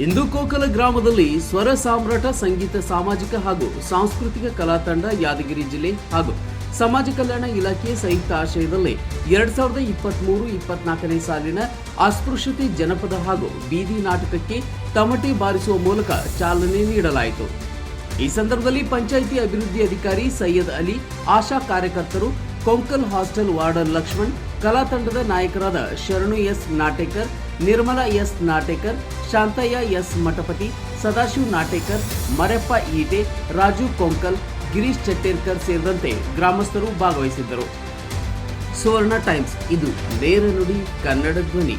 ಇಂದು ಕೋಕಲ ಗ್ರಾಮದಲ್ಲಿ ಸ್ವರ ಸಾಮ್ರಾಟ, ಸಂಗೀತ, ಸಾಮಾಜಿಕ ಹಾಗೂ ಸಾಂಸ್ಕೃತಿಕ ಕಲಾ ತಂಡ ಯಾದಗಿರಿ ಜಿಲ್ಲೆ ಹಾಗೂ ಸಮಾಜ ಕಲ್ಯಾಣ ಇಲಾಖೆ ಸಂಯುಕ್ತ ಆಶ್ರಯದಲ್ಲಿ ಎರಡ್ ಸಾವಿರದ ಇಪ್ಪತ್ತ್ ಮೂರು ಇಪ್ಪತ್ನಾಲ್ಕನೇ ಸಾಲಿನ ಅಸ್ಪೃಶ್ಯತೆ ಜನಪದ ಹಾಗೂ ಬೀದಿ ನಾಟಕಕ್ಕೆ ತಮಟೆ ಬಾರಿಸುವ ಮೂಲಕ ಚಾಲನೆ ನೀಡಲಾಯಿತು. ಈ ಸಂದರ್ಭದಲ್ಲಿ ಪಂಚಾಯಿತಿ ಅಭಿವೃದ್ಧಿ ಅಧಿಕಾರಿ ಸೈಯದ್ ಅಲಿ, ಆಶಾ ಕಾರ್ಯಕರ್ತರು ಕೊಂಕಲ್ ಹಾಸ್ಟೆಲ್ ವಾರ್ಡನ್ ಲಕ್ಷ್ಮಣ್, ಕಲಾ ತಂಡದ ನಾಯಕರಾದ Sharanu S Natekar, Nirmala S Natekar, Shantayya S Mathapati, Sadashiv Natekar, Mareppa Ite, Raju Konkal, Girish Chatterkar ಸೇರಿದಂತೆ ಗ್ರಾಮಸ್ಥರು ಭಾಗವಹಿಸಿದ್ದರು. ಸುವರ್ಣ ಟೈಮ್ಸ್, ಇದು ನೇರ ನುಡಿ ಕನ್ನಡ ಧ್ವನಿ.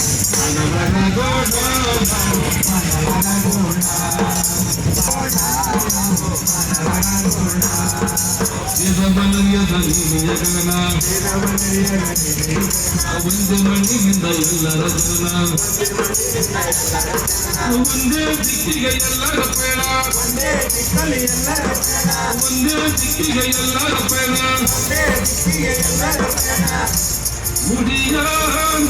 ಒಂದು ಮಣ್ಣಿನಿಂದ ಎಲ್ಲರ ಜನ ಒಂದೇ ದಿಕ್ಕಿಗೆ ಎಲ್ಲರ ಪೇಡ ಒಂದೇ ದಿಕ್ಕಿಗೆ ಎಲ್ಲರ ಪೇಡ ಮುಡಿಯಾಲಿ ವಿಧಿಯಾಲಿ ಅಂತ ಕರಣ ಮನವರ ಗೋಡ ನಾವು ಮನವರ ಗೋಡ